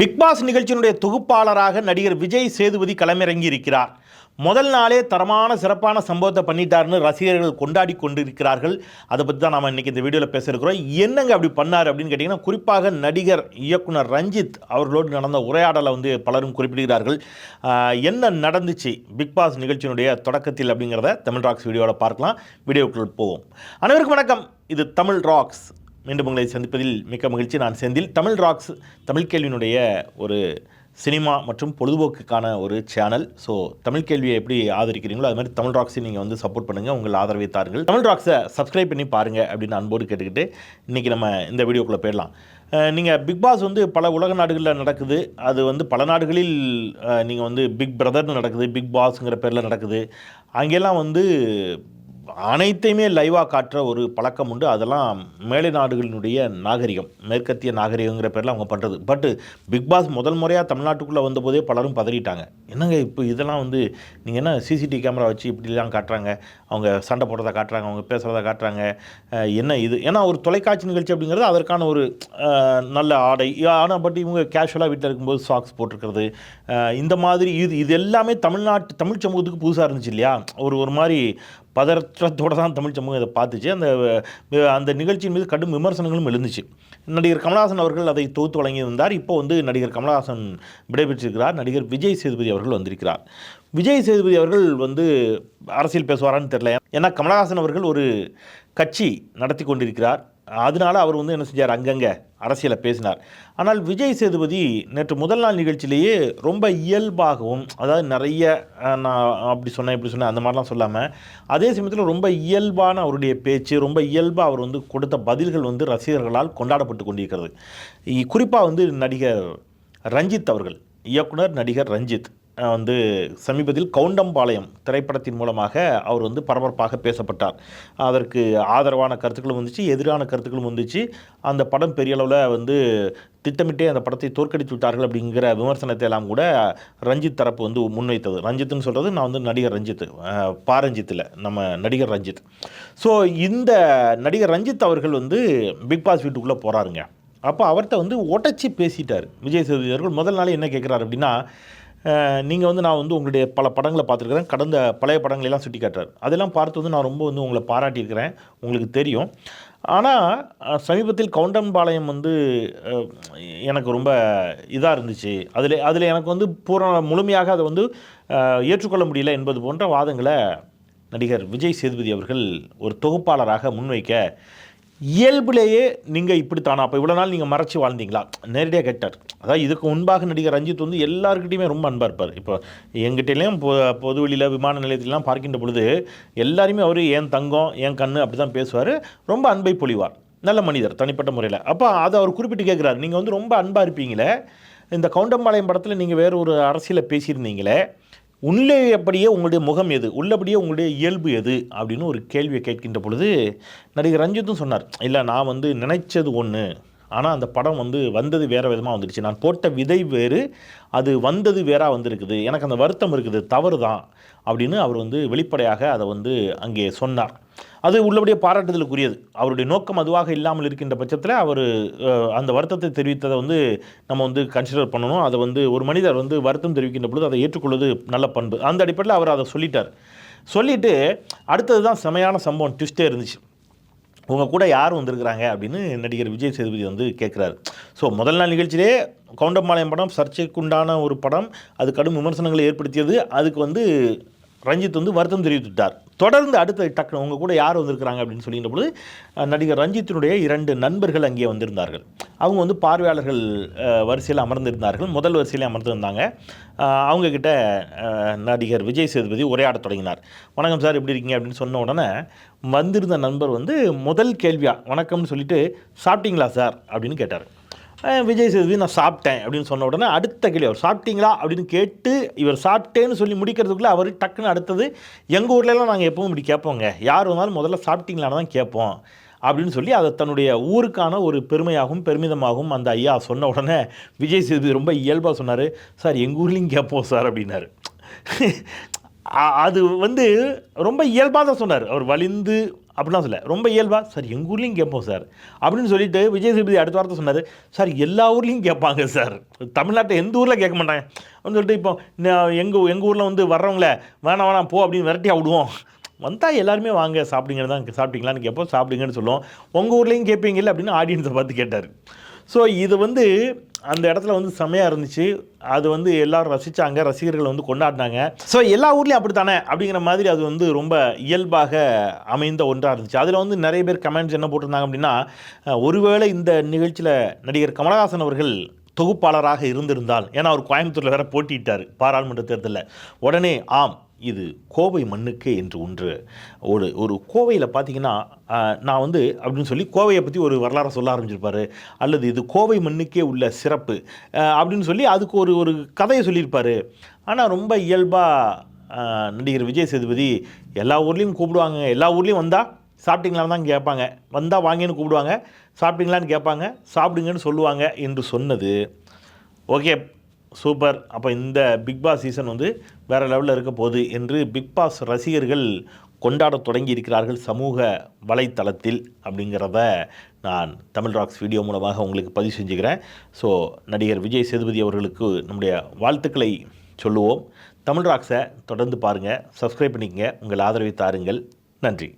Big pass நிகழ்ச்சியினுடைய தொகுப்பாளராக நடிகர் விஜய் சேதுபதி களமிறங்கி இருக்கிறார். முதல் நாளே தரமான சிறப்பான சம்பவத்தை பண்ணிட்டாருன்னு ரசிகர்கள் கொண்டாடி கொண்டிருக்கிறார்கள். அதை பற்றி தான் நாம் இன்றைக்கி இந்த வீடியோவில் பேசியிருக்கிறோம். என்னங்க அப்படி பண்ணார் அப்படின்னு கேட்டிங்கன்னா குறிப்பாக நடிகர் இயக்குனர் ரஞ்சித் அவர்களோடு நடந்த உரையாடலை வந்து பலரும் குறிப்பிடுகிறார்கள். என்ன நடந்துச்சு பிக் பாஸ் நிகழ்ச்சியினுடைய தொடக்கத்தில் அப்படிங்கிறத தமிழ் ராக்ஸ் வீடியோவில் பார்க்கலாம். வீடியோக்குள் போவோம். அனைவருக்கும் வணக்கம். இது தமிழ் ராக்ஸ். மீண்டும் உங்களை சந்திப்பதில் மிக்க மகிழ்ச்சி. நான் செந்தில். தமிழ் ராக்ஸ் தமிழ் கேள்வியினுடைய ஒரு சினிமா மற்றும் பொழுதுபோக்குக்கான ஒரு சேனல் ஸோ தமிழ் கேள்வியை எப்படி ஆதரிக்கிறீங்களோ அது மாதிரி தமிழ் ராக்ஸை நீங்கள் வந்து சப்போர்ட் பண்ணுங்கள் உங்கள் ஆதரவை தாருங்கள். தமிழ் ராக்ஸை சப்ஸ்கிரைப் பண்ணி பாருங்கள் அப்படின்னு அன்போடு கேட்டுக்கிட்டு இன்றைக்கி நம்ம இந்த வீடியோக்குள்ளே போயிடலாம். நீங்கள் பிக் பாஸ் வந்து பல உலக நாடுகளில் நடக்குது. அது வந்து பல நாடுகளில் நீங்கள் வந்து பிக் பிரதர்னு நடக்குது பிக் பாஸ்ங்கிற பேரில் நடக்குது. அங்கெல்லாம் வந்து அனைத்தையுமே லைவாக காட்டுற ஒரு பழக்கம் உண்டு. அதெல்லாம் மேலை நாடுகளினுடைய நாகரிகம் மேற்கத்திய நாகரிகங்கிற பேரில் அவங்க பண்ணுறது பட்டு பிக் பாஸ் முதல் முறையாக தமிழ்நாட்டுக்குள்ளே வந்தபோதே பலரும் பதறிட்டாங்க. என்னங்க இப்போ இதெல்லாம் வந்து நீங்கள் என்ன சிசிடிவி கேமரா வச்சு இப்படிலாம் காட்டுறாங்க? அவங்க சண்டை போடுறத காட்டுறாங்க அவங்க பேசுகிறத காட்டுறாங்க. என்ன இது? ஏன்னா ஒரு தொலைக்காட்சி நிகழ்ச்சி அப்படிங்கிறது அதற்கான ஒரு நல்ல ஆடை. ஆனால் பட் இவங்க கேஷுவலாக வீட்டில் இருக்கும்போது சாக்ஸ் போட்டிருக்கிறது. இந்த மாதிரி இது இது எல்லாமே தமிழ்நாட்டு தமிழ் சமூகத்துக்கு புதுசாக இருந்துச்சு இல்லையா? ஒரு ஒரு மாதிரி பதற்றத்தோடு தான் தமிழ் சமூகம் இதை பார்த்துச்சு. அந்த அந்த நிகழ்ச்சியின் மீது கடும் விமர்சனங்களும் எழுந்துச்சு. நடிகர் கமலஹாசன் அவர்கள் அதை தொகுத்து வழங்கியிருந்தார். இப்போ வந்து நடிகர் கமலஹாசன் விடைபெற்றிருக்கிறார். நடிகர் விஜய் சேதுபதி அவர்கள் வந்திருக்கிறார். விஜய் சேதுபதி அவர்கள் வந்து அரசியல் பேசுவாரான்னு தெரியல. ஏன்னா கமலஹாசன் அவர்கள் ஒரு கட்சி நடத்தி கொண்டிருக்கிறார். அதனால அவர் வந்து என்ன செஞ்சார்? அங்கங்கே அரசியலை பேசினார். ஆனால் விஜய் சேதுபதி நேற்று முதல் நாள் நிகழ்ச்சியிலேயே ரொம்ப இயல்பாகவும் அதாவது நிறைய நான் அப்படி சொன்னேன் இப்படி சொன்னேன் அந்த மாதிரிலாம் சொல்லாமல் அதே சமயத்தில் ரொம்ப இயல்பான அவருடைய பேச்சு ரொம்ப இயல்பாக அவர் வந்து கொடுத்த பதில்கள் வந்து ரசிகர்களால் கொண்டாடப்பட்டு கொண்டிருக்கிறது. குறிப்பாக வந்து நடிகர் ரஞ்சித் அவர்கள் இயக்குனர் நடிகர் ரஞ்சித் வந்து சமீபத்தில் கவுண்டம்பாளையம் திரைப்படத்தின் மூலமாக அவர் வந்து பரபரப்பாக பேசப்பட்டார். அதற்கு ஆதரவான கருத்துக்களும் வந்துச்சு எதிரான கருத்துக்களும் வந்துச்சு. அந்த படம் பெரிய அளவில் வந்து திட்டமிட்டே அந்த படத்தை தோற்கடித்து விட்டார்கள் அப்படிங்கிற விமர்சனத்தை எல்லாம் கூட ரஞ்சித் தரப்பு வந்து முன்வைத்தது. ரஞ்சித்துன்னு சொல்கிறது நான் வந்து நடிகர் ரஞ்சித் பாரஞ்சித்தில் நம்ம நடிகர் ரஞ்சித். ஸோ இந்த நடிகர் ரஞ்சித் அவர்கள் வந்து பிக் பாஸ் வீட்டுக்குள்ளே போகிறாருங்க அப்போ அவர்கிட்ட வந்து ஒட்டச்சி பேசிட்டார். விஜய் சேதுபதி அவர்கள் முதல் நாள் என்ன கேட்குறாரு அப்படின்னா நீங்கள் வந்து நான் வந்து உங்களுடைய பல படங்களை பார்த்துருக்குறேன். கடந்த பழைய படங்களை எல்லாம் சுட்டி காட்டுறாரு. அதெல்லாம் பார்த்து வந்து நான் ரொம்ப வந்து உங்களை பாராட்டியிருக்கிறேன். உங்களுக்கு தெரியும். ஆனால் சமீபத்தில் கவுண்டம்பாளையம் வந்து எனக்கு ரொம்ப இதாக இருந்துச்சு. அதில் அதில் எனக்கு வந்து பூரண முழுமையாக அதை வந்து ஏற்றுக்கொள்ள முடியல என்பது போன்ற வாதங்களை நடிகர் விஜய் சேதுபதி அவர்கள் ஒரு தொகுப்பாளராக முன்வைக்க இயல்பிலேயே நீங்கள் இப்படித்தானா? அப்போ இவ்வளோ நாள் நீங்கள் மறைச்சி வாழ்ந்தீங்களா? நேரடியாக கேட்டார். அதாவது இதுக்கு முன்பாக நடிகர் ரஞ்சித் வந்து எல்லாருக்கிட்டையுமே ரொம்ப அன்பாக இருப்பார். இப்போ எங்கிட்டலையும் பொ பொதுவெளியில் விமான நிலையத்திலாம் பார்க்கின்ற பொழுது எல்லாருமே அவர் ஏன் தங்கம் ஏன் கண்ணு அப்படி தான் பேசுவார். ரொம்ப அன்பை பொழிவார். நல்ல மனிதர் தனிப்பட்ட முறையில். அப்போ அதை அவர் குறிப்பிட்டு கேட்குறாரு நீங்கள் வந்து ரொம்ப அன்பாக இருப்பீங்களே. இந்த கவுண்டம்பாளையம் படத்தில் நீங்கள் வேறு ஒரு அரசியலை பேசியிருந்தீங்களே. உள்ளே அப்படியே உங்களுடைய முகம் எது? உள்ளபடியே உங்களுடைய இயல்பு எது? அப்படின்னு ஒரு கேள்வியை கேட்கின்ற பொழுது நடிகர் ரஞ்சித்தும் சொன்னார் இல்லை நான் வந்து நினைச்சது ஒன்று ஆனால் அந்த படம் வந்து வந்தது வேறு விதமாக வந்துடுச்சு. நான் போட்ட விதை வேறு அது வந்தது வேறாக வந்திருக்குது. எனக்கு அந்த வருத்தம் இருக்குது தவறு தான் அப்படின்னு அவர் வந்து வெளிப்படையாக அதை வந்து அங்கே சொன்னார். அது உள்ளபடியே பாராட்டுதலுக்குரியது. அவருடைய நோக்கம் அதுவாக இல்லாமல் இருக்கின்ற பட்சத்தில் அவர் அந்த வருத்தத்தை தெரிவித்ததை வந்து நம்ம வந்து கன்சிடர் பண்ணணும். அதை வந்து ஒரு மனிதர் வந்து வருத்தம் தெரிவிக்கின்ற பொழுது அதை ஏற்றுக்கொள்வது நல்ல பண்பு. அந்த அடிப்படையில் அவர் அதை சொல்லிட்டார். சொல்லிட்டு அடுத்தது தான் செமையான சம்பவம் ட்விஸ்டே இருந்துச்சு. உங்கள் கூட யார் வந்திருக்கிறாங்க அப்படின்னு நடிகர் விஜய் சேதுபதி வந்து கேட்குறாரு ஸோ முதல் நாள் நிகழ்ச்சியிலே கவுண்டம்பாளையம் படம் சர்ச்சைக்குண்டான ஒரு படம். அது கடும் விமர்சனங்களை ஏற்படுத்தியது. அதுக்கு வந்து ரஞ்சித் வந்து வருத்தம் தெரிவித்துட்டார் தொடர்ந்து அடுத்த டக்குனு உங்கள் கூட யார் வந்திருக்கிறாங்க அப்படின்னு சொல்லின்ற பொழுது நடிகர் ரஞ்சித்தினுடைய இரண்டு நண்பர்கள் அங்கே வந்திருந்தார்கள். அவங்க வந்து பார்வையாளர்கள் வரிசையில் அமர்ந்திருந்தார்கள். முதல் வரிசையில் அமர்ந்திருந்தாங்க. அவங்கக்கிட்ட அவங்க கிட்ட நடிகர் விஜய் சேதுபதி உரையாடத் தொடங்கினார். வணக்கம் சார் எப்படி இருக்கீங்க? அப்படின்னு சொன்ன உடனே வந்திருந்த நண்பர் வந்து முதல் கேள்வியா? வணக்கம்னு சொல்லிட்டு சாப்பிட்டீங்களா சார்? அப்படின்னு கேட்டார். விஜய் சேதுபதி நான் சாப்பிட்டேன் அப்படின்னு சொன்ன உடனே அடுத்த கேள்வி அவர் சாப்பிட்டீங்களா? அப்படின்னு கேட்டு இவர் சாப்பிட்டேன்னு சொல்லி முடிக்கிறதுக்குள்ளே அவர் டக்குன்னு அடுத்தது எங்கள் ஊர்லலாம் நாங்கள் எப்பவும் இப்படி கேட்போங்க யார் வந்தாலும் முதல்ல சாப்பிட்டீங்களான்னு தான் கேட்போம். அப்படின்னு சொல்லி அதை தன்னுடைய ஊருக்கான ஒரு பெருமையாகவும் பெருமிதமாகவும் அந்த ஐயா சொன்ன உடனே விஜய் சேதுபதி ரொம்ப இயல்பாக சொன்னார். சார் எங்கள் ஊர்லேயும் கேட்போம் சார் அப்படின்னாரு. அது வந்து ரொம்ப இயல்பாக தான் சொன்னார். அவர் வலிந்து அப்படிலாம் சொல்ல ரொம்ப இயல்பாக சார் எங்கள் ஊர்லேயும் கேட்போம் சார். அப்படின்னு சொல்லிட்டு விஜய் சேதுபதி அடுத்த வாரத்தை சொன்னார். சார் எல்லா ஊர்லேயும் கேட்பாங்க சார். தமிழ்நாட்டை எந்த ஊரில் கேட்க மாட்டாங்க? அப்படின்னு சொல்லிட்டு இப்போ எங்கள் எங்கள் ஊரில் வந்து வர்றவங்கள வேணாம் வேணாம் போ அப்படின்னு விரட்டி விடுவோம். வந்தால் எல்லாருமே வாங்க சாப்பிடுங்க தான் சாப்பிட்டீங்களான்னு கேட்போம் சாப்பிடுங்கன்னு சொல்லுவோம். உங்கள் ஊர்லேயும் கேட்பீங்கல்ல? அப்படின்னு ஆடியன்ஸை பார்த்து கேட்டார். ஸோ இது வந்து அந்த இடத்துல வந்து செம்மையாக இருந்துச்சு. அது வந்து எல்லாரும் ரசித்தாங்க ரசிகர்கள் வந்து கொண்டாடினாங்க. ஸோ எல்லா ஊர்லேயும் அப்படி தானே அப்படிங்கிற மாதிரி அது வந்து ரொம்ப இயல்பாக அமைந்த ஒன்றாக இருந்துச்சு. அதில் வந்து நிறைய பேர் கமெண்ட்ஸ் என்ன போட்டிருந்தாங்க அப்படின்னா ஒருவேளை இந்த நிகழ்ச்சியில் நடிகர் கமலஹாசன் அவர்கள் தொகுப்பாளராக இருந்திருந்தால் ஏன்னா அவர் கோயம்புத்தூரில் வேற போட்டியிட்டார் பாராளுமன்ற தேர்தலில். உடனே ஆம். இது கோவை மண்ணுக்கு என்று ஒன்று. ஒரு ஒரு கோவையில் பார்த்தீங்கன்னா நான் வந்து அப்படின்னு சொல்லி கோவையை பற்றி ஒரு வரலாறை சொல்ல ஆரம்பிச்சிருப்பாரு. அல்லது இது கோவை மண்ணுக்கே உள்ள சிறப்பு அப்படின்னு சொல்லி அதுக்கு ஒரு ஒரு கதையை சொல்லியிருப்பார். ஆனால் ரொம்ப இயல்பாக நடிகர் விஜய் சேதுபதி எல்லா ஊர்லேயும் கூப்பிடுவாங்க. எல்லா ஊர்லேயும் வந்தால் சாப்பிட்டீங்களான்னு தான் கேட்பாங்க. வந்தால் வாங்கின்னு கூப்பிடுவாங்க. சாப்பிட்டீங்களான்னு கேட்பாங்க. சாப்பிடுங்கன்னு சொல்லுவாங்க என்று சொன்னது. ஓகே. சூப்பர். அப்போ இந்த பிக் பாஸ் சீசன் வந்து வேறு லெவலில் இருக்க போகுது என்று பிக் பாஸ் ரசிகர்கள் கொண்டாடத் தொடங்கி இருக்கிறார்கள் சமூக வலைத்தளத்தில் அப்படிங்கிறத நான் தமிழ் ராக்ஸ் வீடியோ மூலமாக உங்களுக்கு பதிவு செஞ்சுக்கிறேன். ஸோ நடிகர் விஜய் சேதுபதி அவர்களுக்கு நம்முடைய வாழ்த்துக்களை சொல்லுவோம். தமிழ் ராக்ஸை தொடர்ந்து பாருங்கள் சப்ஸ்கிரைப் பண்ணிக்கங்க. உங்கள் ஆதரவை தாருங்கள். நன்றி.